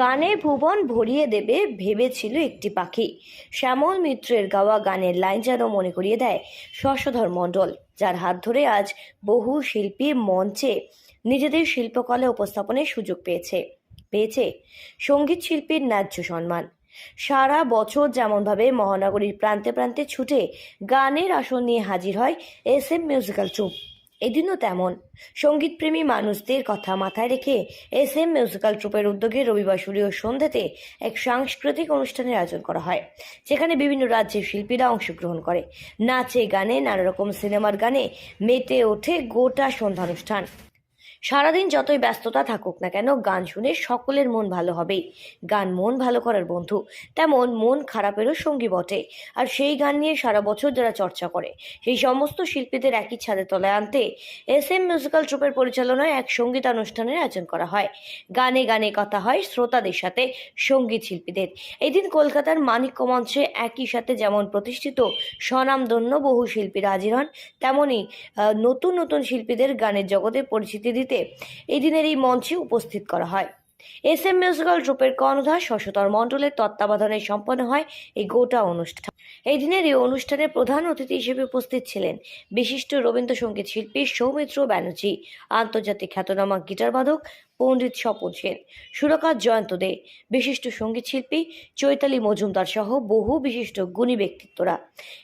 গানে ভুবন ভরিয়ে দেবে ভেবেছিল একটি পাখি। শ্যামল মিত্রের গাওয়া গানের লাইন যেন মনে করিয়ে দেয় শশধর মণ্ডল, যার হাত ধরে আজ বহু শিল্পী মঞ্চে নিজেদের শিল্পকলা উপস্থাপনের সুযোগ পেয়েছে। পেয়েছে সংগীত শিল্পীর ন্যায্য সম্মান। সারা বছর যেমনভাবে মহানগরীর প্রান্তে প্রান্তে ছুটে গানের আসন নিয়ে হাজির হয় এস এম মিউজিক্যাল ট্রুপ। এদিনও তেমন। সঙ্গীতপ্রেমী মানুষদের কথা মাথায় রেখে এস এম মিউজিক্যাল ট্রুপের উদ্যোগে রবিবার সূর্য সন্ধ্যাতে এক সাংস্কৃতিক অনুষ্ঠানের আয়োজন করা হয়, যেখানে বিভিন্ন রাজ্যের শিল্পীরা অংশগ্রহণ করে। নাচে, গানে নানা রকম সিনেমার গানে মেতে ওঠে গোটা সন্ধ্যানুষ্ঠান। সারাদিন যতই ব্যস্ততা থাকুক না কেন, গান শুনে সকলের মন ভালো হবেই। গান মন ভালো করার বন্ধু, তেমন মন খারাপেরও সঙ্গী বটে। আর সেই গান নিয়ে সারা বছর যারা চর্চা করে, সেই সমস্ত শিল্পীদের একই ছাদের তলায় আনতে এস এম মিউজিক্যাল ট্রুপের পরিচালনায় এক সঙ্গীতানুষ্ঠানের আয়োজন করা হয়। গানে গানে কথা হয় শ্রোতাদের সাথে সংগীত শিল্পীদের। এদিন কলকাতার মানিক্য মঞ্চে একই সাথে যেমন প্রতিষ্ঠিত স্বনামধন্য বহু শিল্পীরা হাজির হন তেমনই নতুন নতুন শিল্পীদের গানের জগতে পরিচিতি দিতে এই দিনের এই মঞ্চে উপস্থিত করা হয়। এস এম মিউজিক্যাল গ্রুপের কর্ণধার সশতর মণ্ডলের তত্ত্বাবধানে সম্পন্ন হয় এই গোটা অনুষ্ঠান। এই দিনের এই অনুষ্ঠানে প্রধান অতিথি হিসেবে উপস্থিত ছিলেন বিশিষ্ট রবীন্দ্রসঙ্গীত শিল্পী সৌমিত্র ব্যানার্জি, আন্তর্জাতিক খ্যাতনামা গিটার বাদক পণ্ডিত স্বপন সেন, সুরকার জয়ন্ত দে, বিশিষ্ট সংগীত শিল্পী চৈতালি মজুমদার সহ বহু বিশিষ্ট গুণী ব্যক্তিত্বরা।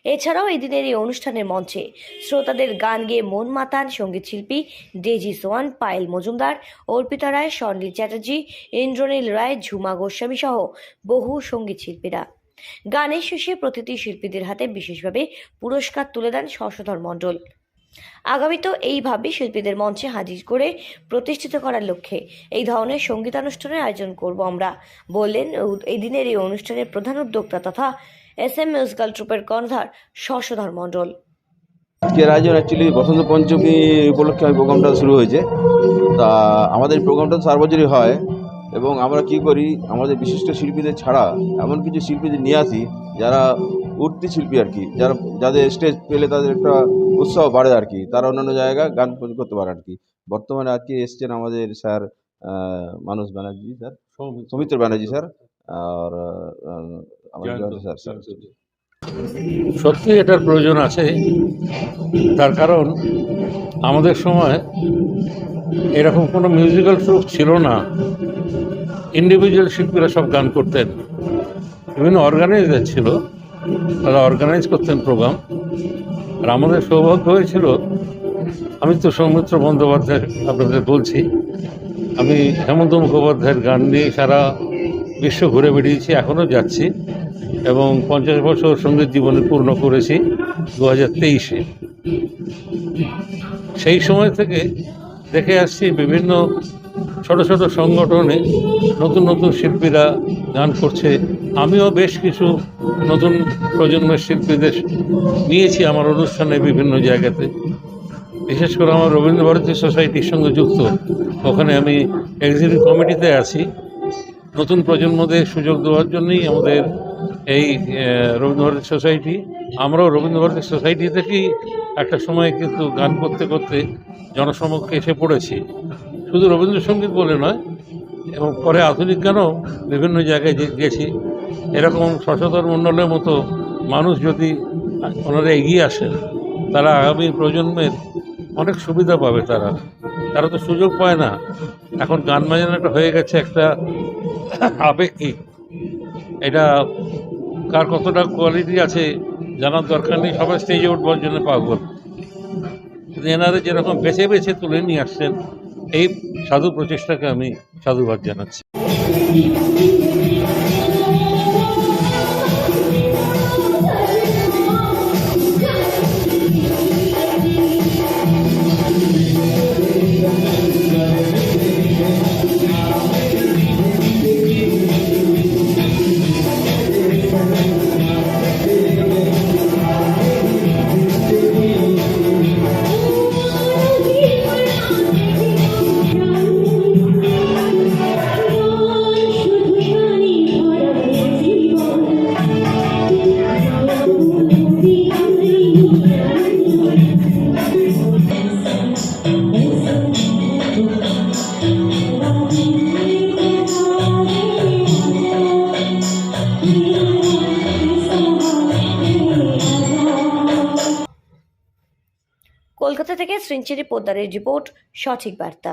এছাড়াও এই দিনের এই অনুষ্ঠানের মঞ্চে শ্রোতাদের গান গেয়ে মন মাতান সংগীত শিল্পী ডেজি সোয়ান, পায়েল মজুমদার, অর্পিতা রায়, স্বর্ণীল চ্যাটার্জি, ইন্দ্রনীল রায়, ঝুমা গোস্বামী সহ বহু সংগীত শিল্পীরা। গানের শেষে প্রতিটি শিল্পীদের হাতে বিশেষভাবে পুরস্কার তুলে দেন শশধর মণ্ডল। আগামীতেও এইভাবে শিল্পীদের মঞ্চে হাজির করে প্রতিষ্ঠিত করার লক্ষ্যে এই ধরনের সঙ্গীতানুষ্ঠানের আয়োজন করব আমরা, বললেন এই দিনের এই অনুষ্ঠানের প্রধান উদ্যোক্তা তথা এস এম মিউজিক্যাল ট্রুপের কর্ণধার শশধর মণ্ডল। আজকের আয়োজন অ্যাকচুয়ালি বসন্ত পঞ্চমী উপলক্ষে এই প্রোগ্রামটা শুরু হয়েছে। তা আমাদের প্রোগ্রামটা তো সারা হয় এবং আমরা কি করি, আমাদের বিশিষ্ট শিল্পীদের ছাড়া এমন কিছু শিল্পীদের নিয়ে আসি, যারা উঠতি শিল্পী আর কি, যারা, যাদের স্টেজ পেলে তাদের একটা উৎসাহ বাড়ে আর কি। তারা অন্যান্য জায়গায় গান করতে পারে আর কি। বর্তমানে আজকে এসছেন আমাদের স্যার মানুষ ব্যানার্জি স্যার। সৌমিত্র ব্যানার্জি স্যার আর আমাদের স্যার স্যার। সত্যি এটার প্রয়োজন আছে। তার কারণ আমাদের সময় এরকম কোনো মিউজিক্যাল ট্রুপ ছিল না। ইন্ডিভিজুয়াল শিল্পীরা সব গান করতেন। বিভিন্ন অর্গানাইজার ছিল। তারা অর্গানাইজ করতেন প্রোগ্রাম আর আমাদের সৌভাগ্য হয়েছিল, আমি তো সৌমিত্র বন্দ্যোপাধ্যায় আপনাদের বলছি, আমি হেমন্ত মুখোপাধ্যায়ের গান নিয়ে সারা বিশ্ব ঘুরে বেরিয়েছি এখনও যাচ্ছি এবং পঞ্চাশ বছর সংগীত জীবনে পূর্ণ করেছি দু হাজার তেইশে। সেই সময় থেকে দেখে আসছি বিভিন্ন ছোট ছোট সংগঠনে নতুন নতুন শিল্পীরা গান করছে। আমিও বেশ কিছু নতুন প্রজন্মের শিল্পীদের নিয়েছি আমার অনুষ্ঠানে বিভিন্ন জায়গাতে। বিশেষ করে আমার রবীন্দ্রভারতী সোসাইটির সঙ্গে যুক্ত। ওখানে আমি এক্সিকিউটিভ কমিটিতে আছি। নতুন প্রজন্মদের সুযোগ দেওয়ার জন্যই আমাদের এই রবীন্দ্রভারতী সোসাইটি। আমরাও রবীন্দ্রভারতী সোসাইটি থেকেই একটা সময় কিন্তু গান করতে করতে জনসমক্ষে এসে পড়েছি। শুধু রবীন্দ্রসঙ্গীত বলে নয় এবং পরে আধুনিক গানও বিভিন্ন জায়গায় গেছি। এরকম সচেতন মণ্ডলের মতো মানুষ যদি ওনারা এগিয়ে আসেন, তারা আগামী প্রজন্মের অনেক সুবিধা পাবে তারা। তারা তো সুযোগ পায় না। এখন গান বাজনাটা হয়ে গেছে একটা আপেক্ষিক। এটা কার কতটা কোয়ালিটি আছে জানার দরকার নেই। সবাই স্টেজে উঠবার জন্য পাগল। কিন্তু এনারা যেরকম বেছে বেছে তুলে নিয়ে আসছেন এই সাধু প্রচেষ্টাকে আমি সাধুবাদ জানাচ্ছি। কলকাতা থেকে শ্রীঞ্চেরি পোদ্দারের রিপোর্ট সঠিক বার্তা।